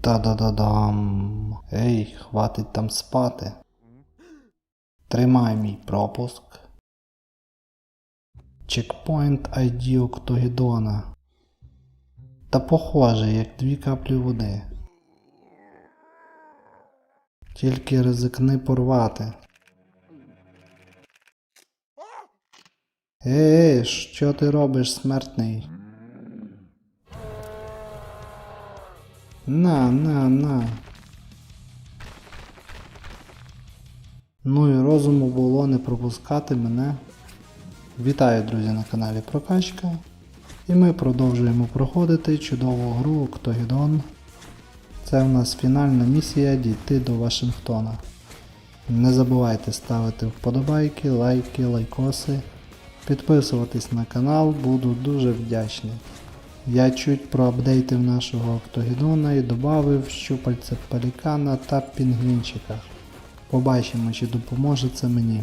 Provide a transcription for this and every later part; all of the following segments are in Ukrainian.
Та-да-да-дам. Ей, хватить там спати. Тримай мій пропуск. Чекпоінт ID Октогідона. Та похоже, як дві каплі води. Тільки ризикни порвати. Ей, що ти робиш, смертний? На, на, на. Ну і розуму було не пропускати мене. Вітаю, друзі, на каналі Прокачка. І ми продовжуємо проходити чудову гру Октогідон. Це в нас фінальна місія дійти до Вашингтона. Не забувайте ставити вподобайки, лайки, лайкоси, підписуватись на канал, буду дуже вдячний. Я чуть проапдейтив нашого Октогідона і додав щупальця пелікана та пінгвінчика. Побачимо, чи допоможе це мені.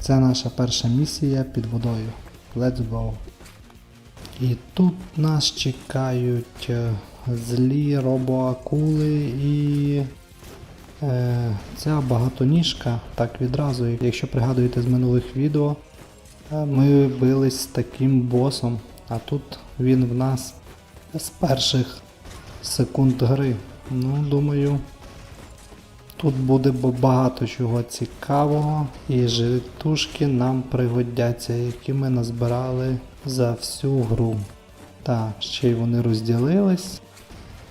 Це наша перша місія під водою. Let's go. І тут нас чекають е, злі робоакули і е, ця багатоніжка. Так відразу, якщо пригадуєте з минулих відео, е, ми бились з таким босом, а тут він в нас з перших секунд гри. Ну, думаю, Тут буде багато чого цікавого, і житушки нам пригодяться, які ми назбирали за всю гру. Так, ще й вони розділились.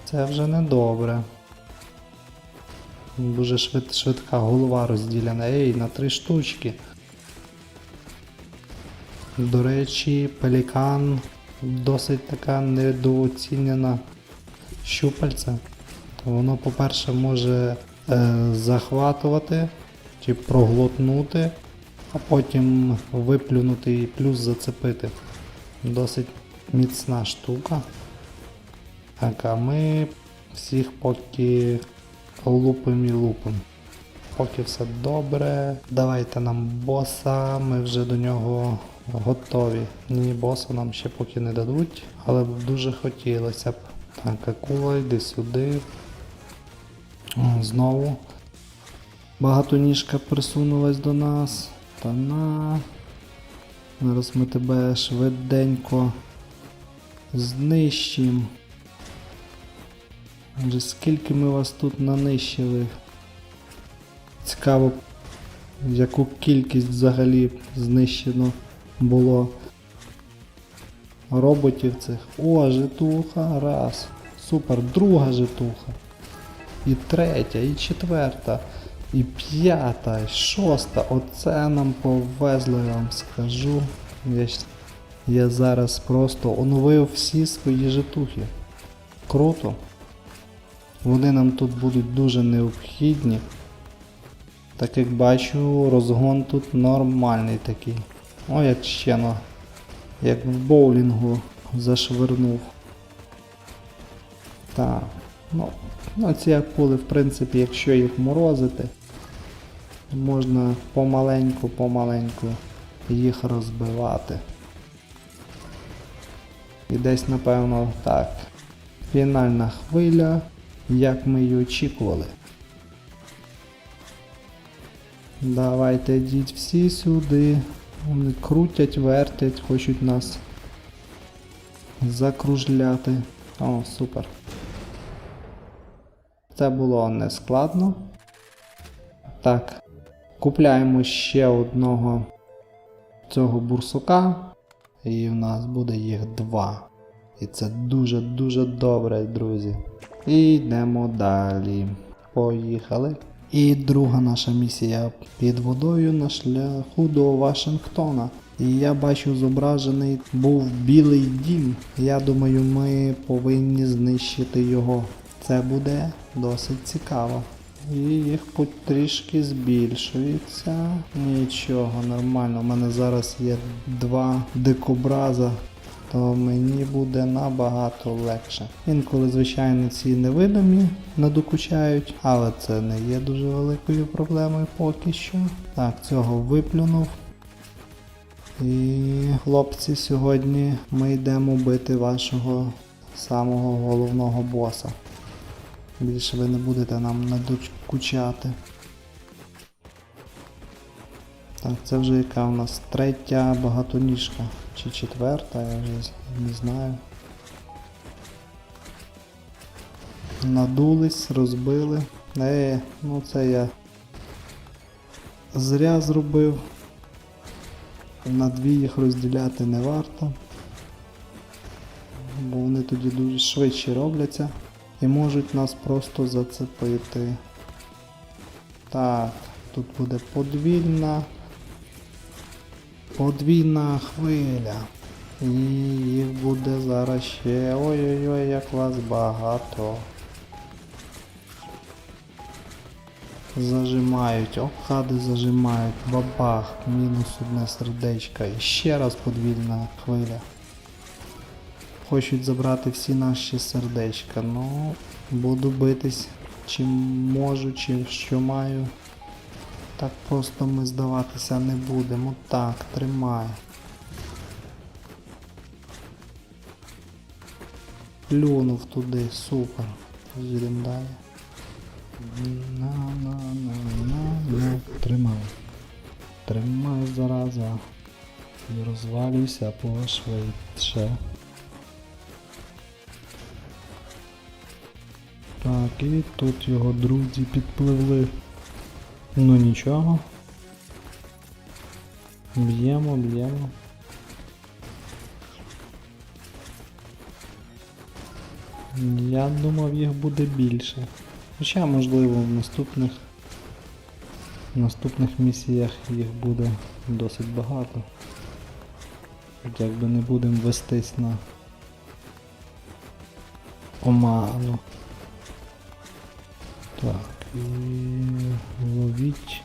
Це вже не добре. Дуже швид, швидка голова розділена. Ей, на три штучки. До речі, пелікан досить така недооцінена щупальця. Воно, по-перше, може е, захватувати чи проглотнути, а потім виплюнути і плюс зацепити. Досить міцна штука. Так, а ми всіх поки лупим і лупим. Поки все добре. Давайте нам боса, ми вже до нього готові. Ні, боса нам ще поки не дадуть, але б дуже хотілося б. Так, акула, йди сюди. Знову багатоніжка присунулась до нас. Та на. Зараз ми тебе швиденько знищимо. Скільки ми вас тут нанищили. Цікаво, яку кількість взагалі знищено було роботів цих. О, житуха, раз. Супер, друга житуха. І третя, і четверта, і п'ята, і шоста. Оце нам повезло, я вам скажу. Я, я зараз просто оновив всі свої житухи. Круто. Вони нам тут будуть дуже необхідні. Так як бачу, розгон тут нормальний такий. О, як ще ну, як в боулінгу зашвирнув. Так, ну, ну ці акули, в принципі, якщо їх морозити, можна помаленьку-помаленьку їх розбивати. І десь, напевно, так. Фінальна хвиля, як ми її очікували. Давайте йдіть всі сюди. Вони крутять, вертять, хочуть нас закружляти. О, супер. Це було не складно. Так. Купляємо ще одного цього бурсука. І в нас буде їх два. І це дуже-дуже добре, друзі. І йдемо далі. Поїхали. І друга наша місія під водою на шляху до Вашингтона. І я бачу зображений був білий дім. Я думаю, ми повинні знищити його. Це буде досить цікаво. І їх потрішки збільшується. Нічого, нормально. У мене зараз є два дикобраза, то мені буде набагато легше. Інколи, звичайно, ці невидимі надокучають, але це не є дуже великою проблемою поки що. Так, цього виплюнув. І хлопці, сьогодні ми йдемо бити вашого самого головного боса. Більше ви не будете нам надокучати. Так, це вже яка у нас третя багатоніжка. Чи четверта, я вже не знаю. Надулись, розбили. Е, ну це я зря зробив. На дві їх розділяти не варто. Бо вони тоді дуже швидше робляться і можуть нас просто зацепити. Так, тут буде подвійна. Подвійна хвиля. І їх буде зараз ще. Ой-ой-ой, як вас багато. Зажимають, обхади зажимають, бабах, мінус одне сердечко. І ще раз подвійна хвиля. Хочуть забрати всі наші сердечка. Ну, буду битись чим можу, чим що маю. Так просто ми здаватися не будемо. Так, тримай. Плюнув туди, супер. Їдемо далі. На, на, на, на, на. Тримай. Тримай зараза. І розвалюйся пошвидше. Так, і тут його друзі підпливли. Ну нічого. Б'ємо, б'ємо. Я думав їх буде більше. Хоча можливо в наступних в наступних місіях їх буде досить багато. Якби не будемо вестись на оману. Так, і ловіть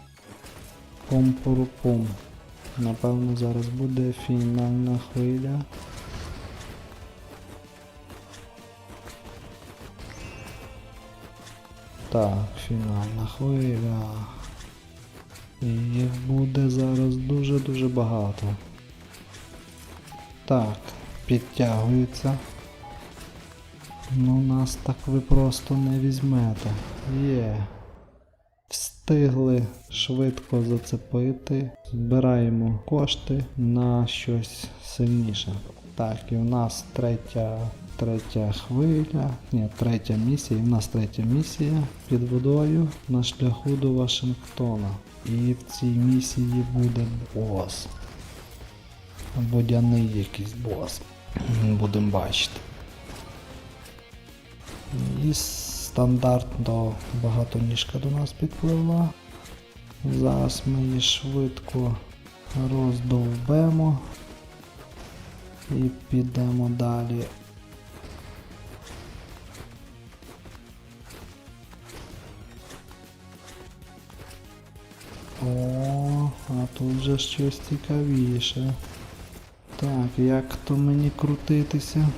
помпорупом. Напевно, зараз буде фінальна хвиля. Так, фінальна хвиля. І їх буде зараз дуже-дуже багато. Так, підтягується. Ну нас так ви просто не візьмете. Є. Встигли швидко зацепити. Збираємо кошти на щось сильніше. Так, і у нас третя, третя хвиля. Ні, третя місія. І в нас третя місія під водою на шляху до Вашингтона. І в цій місії буде бос. Водяний якийсь бос. Будемо бачити. І стандартно багатоніжка до нас підпливла. Зараз ми її швидко роздовбемо і підемо далі. О, а тут вже щось цікавіше. Так, як то мені крутитися?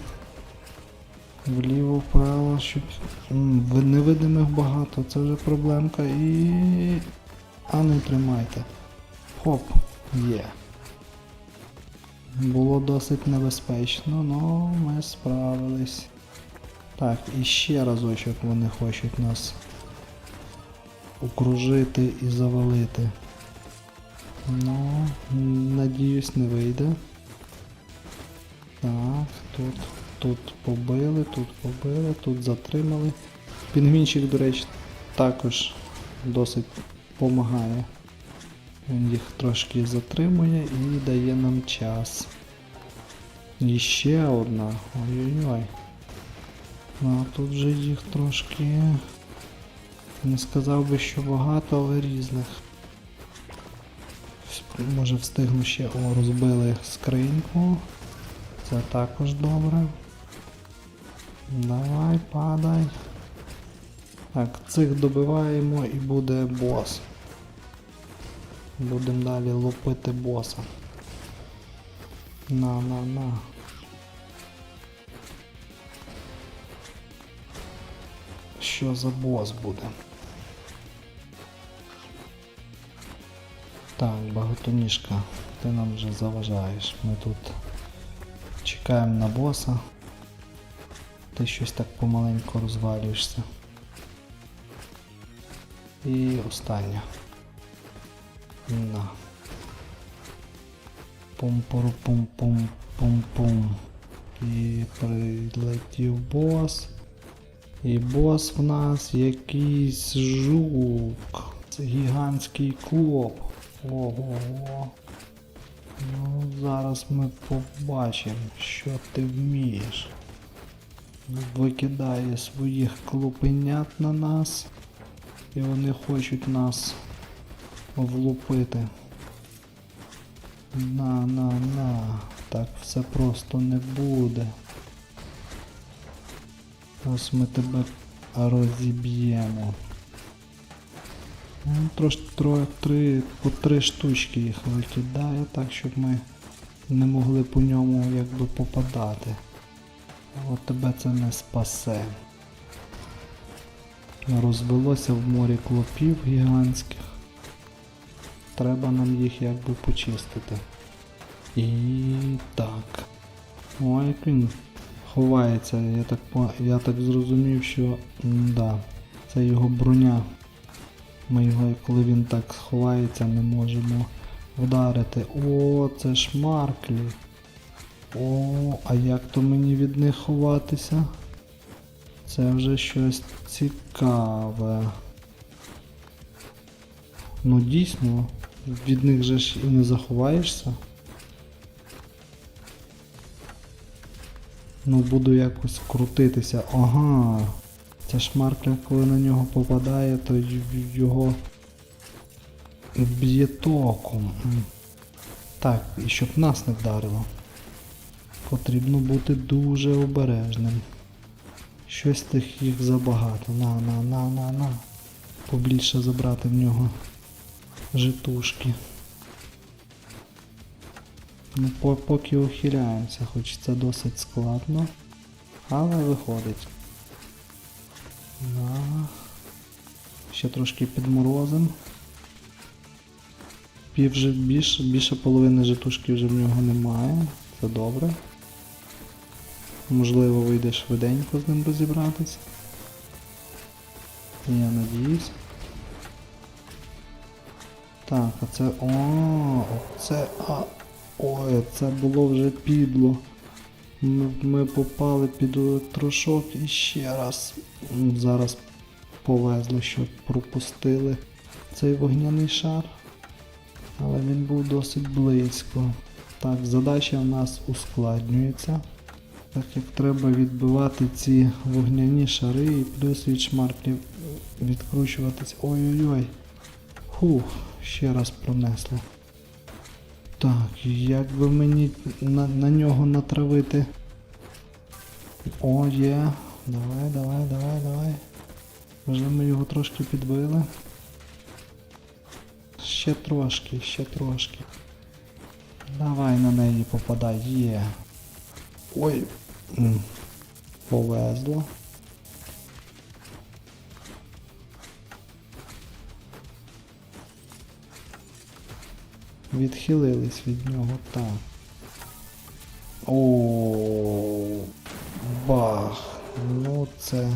Вліво, вправо, щоб. Невидимих багато, це вже проблемка і. А не тримайте. Хоп, є. Було досить небезпечно, але ми справились. Так, і ще разочок вони хочуть нас окружити і завалити. Ну, надіюсь, не вийде. Так, тут, тут побили, тут побили, тут затримали. Пінгвінчик, до речі, також досить допомагає. Він їх трошки затримує і дає нам час. І ще одна. Ой-ой-ой. Ну, а тут вже їх трошки. Не сказав би, що багато, але різних. Може встигну ще. О, розбили скриньку. Це також добре. Давай, падай. Так, цих добиваємо і буде бос. Будемо далі лупити боса. На, на, на. Що за бос буде? Так, багатоніжка, ти нам вже заважаєш. Ми тут чекаємо на боса. Ти щось так помаленьку розвалюєшся. І остання. На. Пум-пум-пум-пум-пум-пум. І прилетів бос. І бос в нас якийсь жук. Це гігантський клоп. Ого. Ну, зараз ми побачимо, що ти вмієш. Викидає своїх клопенят на нас. І вони хочуть нас влупити. На, на, на. Так все просто не буде. Ось ми тебе розіб'ємо. Ну, трошки троє, три, по три штучки їх викидає, так щоб ми не могли по ньому якби попадати. От тебе це не спасе. Розвелося в морі клопів гігантських. Треба нам їх якби почистити. І так. Ой, як він ховається. Я так, я так зрозумів, що да, це його броня. Ми його, коли він так ховається, не можемо вдарити. О, це ж Марклі. О, а як то мені від них ховатися? Це вже щось цікаве. Ну дійсно, від них же ж і не заховаєшся. Ну буду якось крутитися. Ага. Ця шмаркля, коли на нього попадає, то його б'є током. Так, і щоб нас не вдарило. Потрібно бути дуже обережним. Щось тих їх забагато. На, на, на, на, на. Побільше забрати в нього житушки. Ну, по- поки ухиляємося, хоч це досить складно. Але виходить. На. Ще трошки підморозим. Пів вже більше, більше половини житушки вже в нього немає. Це добре. Можливо, вийде швиденько з ним розібратися. Я надіюсь. Так, а це. О, це. А. Ой, це було вже підло. Ми, ми попали під електрошок і ще раз. Зараз повезло, що пропустили цей вогняний шар. Але він був досить близько. Так, задача в нас ускладнюється. Так як треба відбивати ці вогняні шари і плюс від шмарклів відкручуватись. Ой-ой-ой. Фух, ще раз пронесло. Так, як би мені на, на нього натравити. О, є. Давай, давай, давай, давай. Вже ми його трошки підбили. Ще трошки, ще трошки. Давай на неї попадай, є. Ой. Повезло. Відхилились від нього, так. О, бах. Ну це.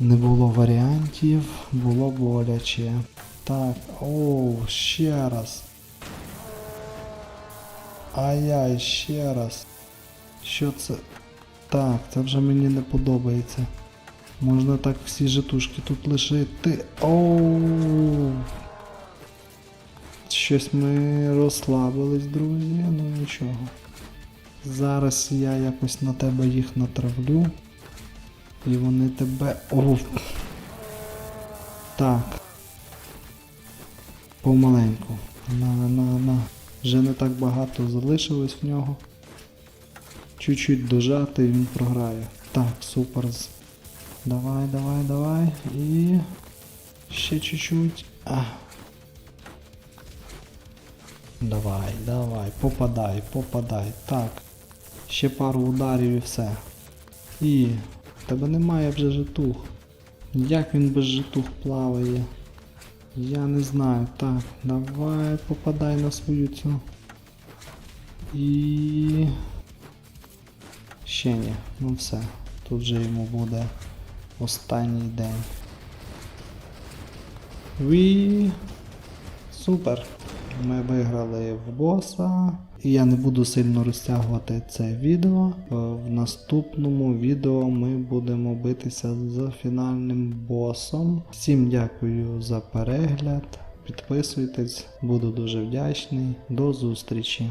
Не було варіантів, було боляче. Так, оу, ще раз. Ай-яй, ще раз. Що це? Так, це вже мені не подобається. Можна так всі житушки тут лишити. Оу. Щось ми розслабились, друзі, ну нічого. Зараз я якось на тебе їх натравлю. І вони тебе. Оу. Так. Помаленьку. На, на, на. Вже не так багато залишилось в нього. Чуть-чуть дожати і він програє. Так, супер. Давай, давай, давай. І. Ще чуть-чуть. Давай, давай, попадай, попадай. Так. Ще пару ударів і все. І. Тебе немає вже житух. Як він без житух плаває? Я не знаю. Так, давай попадай на свою цю. І. Ще ні. Ну все. Тут вже йому буде останній день. Ві. Супер. Ми виграли в боса. І я не буду сильно розтягувати це відео. Е, В наступному відео ми будемо битися з фінальним босом. Всім дякую за перегляд. Підписуйтесь, буду дуже вдячний. До зустрічі!